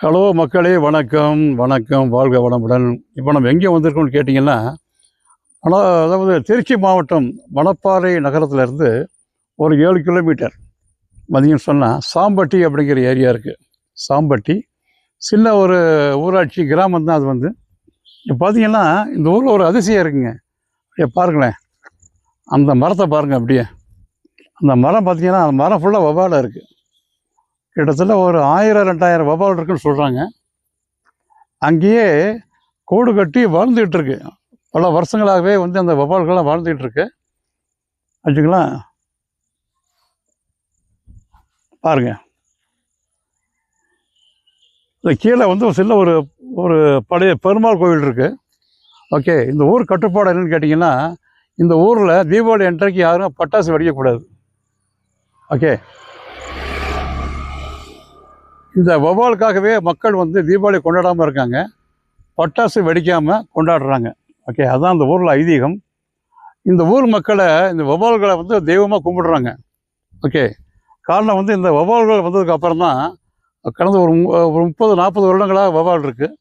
Hello மக்களே வணக்கம். வணக்கம். வாழ்க வளமுடன். இப்போ நம்ம எங்கே வந்திருக்கோம்னு கேட்டிங்கன்னா மன அதாவது திருச்சி மாவட்டம் மணப்பாறை நகரத்துலேருந்து ஒரு ஏழு கிலோமீட்டர். மதியம் சொன்னால் சாம்பட்டி அப்படிங்கிற ஏரியா இருக்குது சாம்பட்டி. சின்ன ஒரு ஊராட்சி கிராமம் தான் அது வந்து. இப்போ பார்த்தீங்கன்னா இந்த ஊரில் ஒரு அதிசயம் இருக்குங்க. அப்படியே பாருங்களேன். அந்த மரத்தை பாருங்கள் அப்படியே. அந்த மரம் பார்த்திங்கன்னா அந்த மரம் ஃபுல்லாக வவாலாக இருக்குது கிட்டத்தட்ட ஒரு ஆயிரம் ரெண்டாயிரம் வவால் இருக்குன்னு சொல்கிறாங்க அங்கேயே கூடு கட்டி வாழ்ந்துகிட்டு இருக்கு. பல வருஷங்களாகவே வந்து அந்த வவால்கள்லாம் வாழ்ந்துகிட்டு இருக்கு. வச்சுங்களா பாருங்க. இந்த கீழே வந்து ஒரு ஒரு ஒரு பழைய பெருமாள் கோவில் இருக்குது ஓகே இந்த ஊர் கட்டுப்பாடு என்னென்னு கேட்டிங்கன்னா இந்த ஊரில் தீபாவளி அன்றைக்கு யாரும் பட்டாசு வெடிக்கக்கூடாது. ஓகே இந்த வௌவாலுக்காகவே மக்கள் வந்து தீபாவளி கொண்டாடாமல் இருக்காங்க. பட்டாசு வெடிக்காமல் கொண்டாடுறாங்க. ஓகே அதுதான் அந்த ஊரில் ஐதீகம். இந்த ஊர் மக்களை இந்த வௌவால்களை வந்து தெய்வமாக கும்பிடுறாங்க. ஓகே காரணம் வந்து இந்த வௌவால்கள் வந்ததுக்கு அப்புறம் தான் கடந்த ஒரு ஒரு முப்பது நாற்பது வருடங்களாக வௌவால் இருக்குது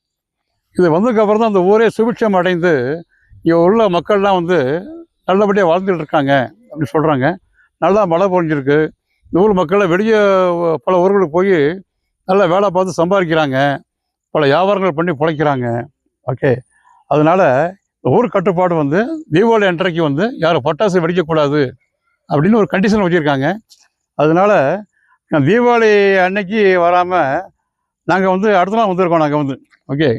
இது வந்ததுக்கப்புறம் தான் அந்த ஊரே சுபிட்சம் அடைந்து இங்கே உள்ள மக்கள்லாம் வந்து நல்லபடியாக வாழ்ந்துட்டு இருக்காங்க அப்படின்னு சொல்கிறாங்க நல்லா மழை பொழிஞ்சிருக்கு. இந்த ஊர் மக்களை வெளியே பல ஊர்களுக்கு போய் நல்ல வேலை பார்த்து சம்பாதிக்கிறாங்க. பல வியாபாரங்கள் பண்ணி பிழைக்கிறாங்க. ஓகே அதனால் இந்த ஊர் கட்டுப்பாடு வந்து தீபாவளி அன்றைக்கு வந்து யாரும் பட்டாசு வெடிக்கக்கூடாது அப்படின்னு ஒரு கண்டிஷன் வச்சுருக்காங்க. அதனால் தீபாவளி அன்னைக்கு வராமல் நாங்கள் வந்து அடுத்த நாள் வந்திருக்கோம் நாங்கள் வந்து. ஓகே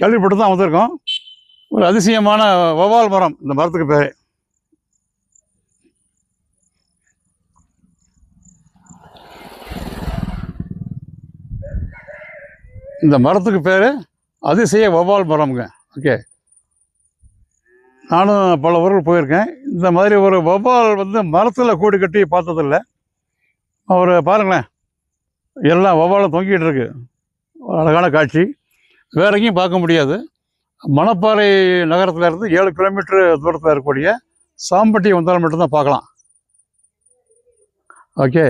கேள்விப்பட்டு தான் வந்திருக்கோம். ஒரு அதிசயமான வௌவால் மரம் இந்த மரத்துக்கு பேர். இந்த மரத்துக்கு பேர் அதிசய வவால் மரம்ங்க. ஓகே நானும் பல ஊர்கள் போயிருக்கேன். இந்த மாதிரி ஒரு வௌவால் வந்து மரத்தில் கூடு கட்டி பார்த்ததில்ல. ஒரு பாருங்களேன். எல்லாம் வௌவாலும் தொங்கிட்டு இருக்கு. அழகான காட்சி. வேற எங்கேயும் பார்க்க முடியாது. மணப்பாறை நகரத்தில் இருந்து ஏழு கிலோமீட்டர் தூரத்தில் இருக்கக்கூடிய சாம்பட்டி வந்தால் மட்டும்தான் பார்க்கலாம். ஓகே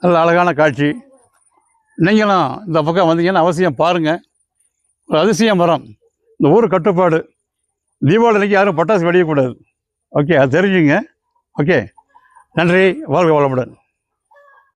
நல்ல அழகான காட்சி. நீங்களும் இந்த பக்கம் வந்தீங்கன்னா அவசியம் பாருங்கள் ஒரு அதிசய மரம். இந்த ஊர் கட்டுப்பாடு. தீபாவளி அன்றைக்கி யாரும் பட்டாசு வெடிக்கக்கூடாது. ஓகே அது தெரிஞ்சுங்க. ஓகே நன்றி. வாழ்க வளமுடன்.